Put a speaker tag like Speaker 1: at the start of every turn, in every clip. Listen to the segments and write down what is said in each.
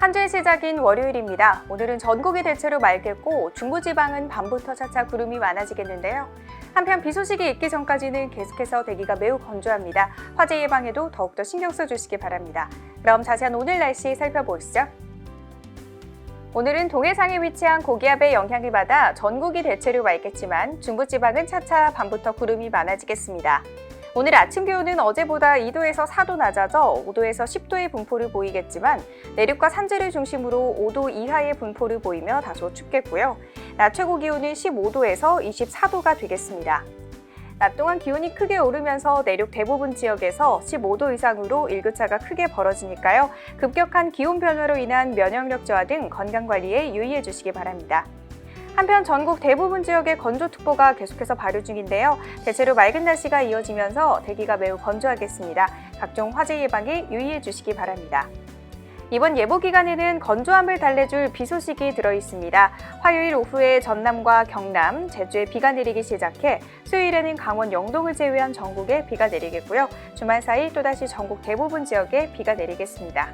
Speaker 1: 한 주의 시작인 월요일입니다. 오늘은 전국이 대체로 맑겠고 중부지방은 밤부터 차차 구름이 많아지겠는데요. 한편 비 소식이 있기 전까지는 계속해서 대기가 매우 건조합니다. 화재 예방에도 더욱더 신경 써주시기 바랍니다. 그럼 자세한 오늘 날씨 살펴보시죠. 오늘은 동해상에 위치한 고기압의 영향을 받아 전국이 대체로 맑겠지만 중부지방은 차차 밤부터 구름이 많아지겠습니다. 오늘 아침 기온은 어제보다 2도에서 4도 낮아져 5도에서 10도의 분포를 보이겠지만 내륙과 산지를 중심으로 5도 이하의 분포를 보이며 다소 춥겠고요. 낮 최고 기온은 15도에서 24도가 되겠습니다. 낮 동안 기온이 크게 오르면서 내륙 대부분 지역에서 15도 이상으로 일교차가 크게 벌어지니까요. 급격한 기온 변화로 인한 면역력 저하 등 건강 관리에 유의해 주시기 바랍니다. 한편 전국 대부분 지역에 건조특보가 계속해서 발효 중인데요. 대체로 맑은 날씨가 이어지면서 대기가 매우 건조하겠습니다. 각종 화재 예방에 유의해 주시기 바랍니다. 이번 예보 기간에는 건조함을 달래줄 비 소식이 들어 있습니다. 화요일 오후에 전남과 경남, 제주에 비가 내리기 시작해 수요일에는 강원 영동을 제외한 전국에 비가 내리겠고요. 주말 사이 또다시 전국 대부분 지역에 비가 내리겠습니다.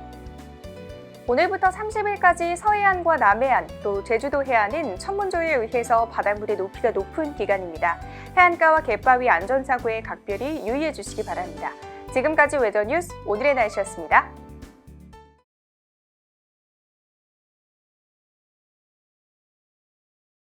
Speaker 1: 오늘부터 30일까지 서해안과 남해안 또 제주도 해안은 천문조에 의해서 바닷물의 높이가 높은 기간입니다. 해안가와 갯바위 안전사고에 각별히 유의해 주시기 바랍니다. 지금까지 웨더뉴스 오늘의 날씨였습니다.